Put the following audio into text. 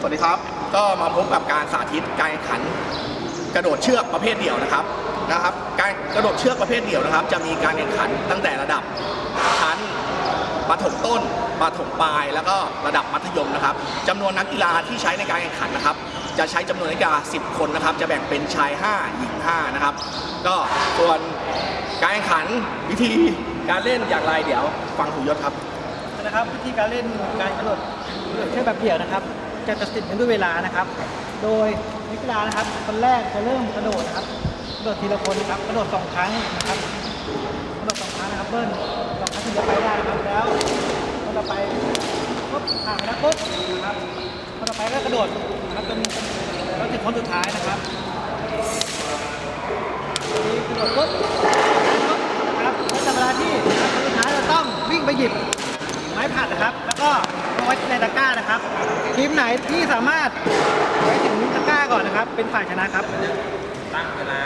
สวัสดีครับ ก็มาพบกับการสาธิตการแข่งขันกระโดดเชือกประเภทเดี่ยวนะครับนะครับ การกระโดดเชือกประเภทเดี่ยวนะครับ จะมีการแข่งขันตั้งแต่ระดับชั้นประถมต้นประถมปลาย แล้วก็ระดับมัธยมนะครับจำนวนนักกีฬาที่ใช้ในการแข่งขันนะครับ จะใช้จำนวนนักกีฬา 10 คนนะครับ จะแบ่งเป็นชาย 5 หญิง 5 นะครับ ก็ส่วนการแข่งขันวิธีการเล่นอย่างไรเดี๋ยวฟังครูยศครับนะครับวิธีการเล่นการกระโดดเชือกแบบเดี่ยวนะครับ จะตัดสินกันด้วยเวลานะครับ โดยนักกีฬานะครับคนแรกจะเริ่มกระโดดนะครับกระโดดทีละคนนะครับกระโดดสองครั้งนะครับกระโดดสองครั้งนะครับเบิ้ลสองครั้งถึงจะไปได้นะครับแล้วคนต่อไปปุ๊บห่างไปแล้วปุ๊บนะครับคนต่อไปก็กระโดดนะครับจนจนถึงคนสุดท้ายนะครับกระโดดปุ๊บนะครับแล้วเวลาที่คนสุดท้ายเราต้องวิ่งไปหยิบไม้ผัดนะครับ แล้วก็ ไว้ในตะกร้านะครับ ทีมไหนที่สามารถไปถึงตะกร้าก่อนนะครับ เป็นฝ่ายชนะครับ ตั้งเวลา